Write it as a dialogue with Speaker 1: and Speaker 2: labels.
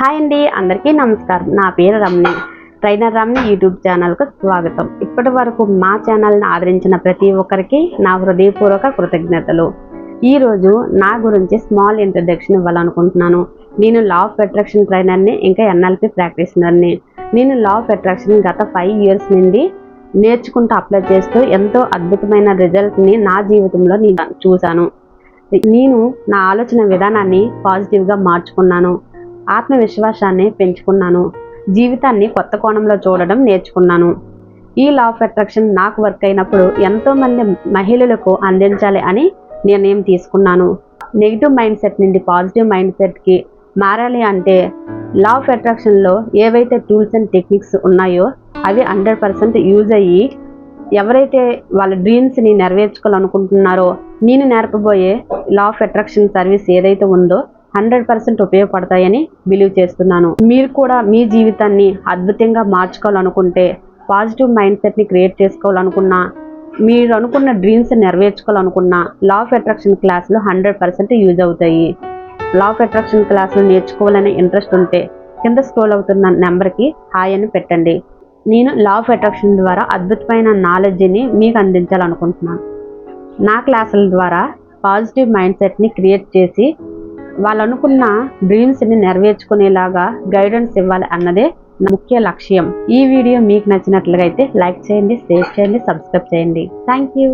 Speaker 1: Hi అండి అందరికీ నమస్కారం. నా పేరు రమ్ని ట్రైనర్ రమ్ని యూట్యూబ్ ఛానల్కు స్వాగతం. ఇప్పటి వరకు మా ఛానల్ని ఆదరించిన ప్రతి ఒక్కరికి నా హృదయపూర్వక కృతజ్ఞతలు. ఈరోజు నా గురించి స్మాల్ ఇంట్రడక్షన్ ఇవ్వాలనుకుంటున్నాను. నేను లా ఆఫ్ అట్రాక్షన్ ట్రైనర్ని ఇంకా ఎన్ఎల్పి ప్రాక్టీషనర్ని. నేను లా ఆఫ్ అట్రాక్షన్ గత ఫైవ్ ఇయర్స్ నుండి నేర్చుకుంటూ అప్లై చేస్తూ ఎంతో అద్భుతమైన రిజల్ట్ని నా జీవితంలో నేను చూశాను. నేను నా ఆలోచన విధానాన్ని పాజిటివ్గా మార్చుకున్నాను. ఆత్మవిశ్వాసాన్ని పెంచుకున్నాను. జీవితాన్ని కొత్త కోణంలో చూడడం నేర్చుకున్నాను. ఈ లా ఆఫ్ అట్రాక్షన్ నాకు వర్క్ అయినప్పుడు ఎంతోమంది మహిళలకు అందించాలి అని నిర్ణయం తీసుకున్నాను. నెగిటివ్ మైండ్ సెట్ నుండి పాజిటివ్ మైండ్ సెట్కి మారాలి అంటే లా ఆఫ్ అట్రాక్షన్లో ఏవైతే టూల్స్ అండ్ టెక్నిక్స్ ఉన్నాయో అవి హండ్రెడ్ పర్సెంట్ యూజ్ అయ్యి ఎవరైతే వాళ్ళ డ్రీమ్స్ని నెరవేర్చుకోవాలనుకుంటున్నారో నేను నేర్పబోయే లా ఆఫ్ అట్రాక్షన్ సర్వీస్ ఏదైతే ఉందో హండ్రెడ్ పర్సెంట్ ఉపయోగపడతాయని బిలీవ్ చేస్తున్నాను. మీరు కూడా మీ జీవితాన్ని అద్భుతంగా మార్చుకోవాలనుకుంటే పాజిటివ్ మైండ్ సెట్ని క్రియేట్ చేసుకోవాలనుకున్నా మీరు అనుకున్న డ్రీమ్స్ నెరవేర్చుకోవాలనుకున్నా లా ఆఫ్ అట్రాక్షన్ క్లాసులు హండ్రెడ్ పర్సెంట్ యూజ్ అవుతాయి. లా ఆఫ్ అట్రాక్షన్ క్లాసులు నేర్చుకోవాలనే ఇంట్రెస్ట్ ఉంటే కింద స్క్రోల్ అవుతున్న నెంబర్కి హాయ్ అని పెట్టండి. నేను లా ఆఫ్ అట్రాక్షన్ ద్వారా అద్భుతమైన నాలెడ్జ్ని మీకు అందించాలనుకుంటున్నాను. నా క్లాసుల ద్వారా పాజిటివ్ మైండ్ సెట్ని క్రియేట్ చేసి వాళ్ళు అనుకున్న డ్రీమ్స్ని నెరవేర్చుకునేలాగా గైడెన్స్ ఇవ్వాలి అన్నదే ముఖ్య లక్ష్యం. ఈ వీడియో మీకు నచ్చినట్లుగా అయితే లైక్ చేయండి షేర్ చేయండి సబ్స్క్రైబ్ చేయండి. Thank you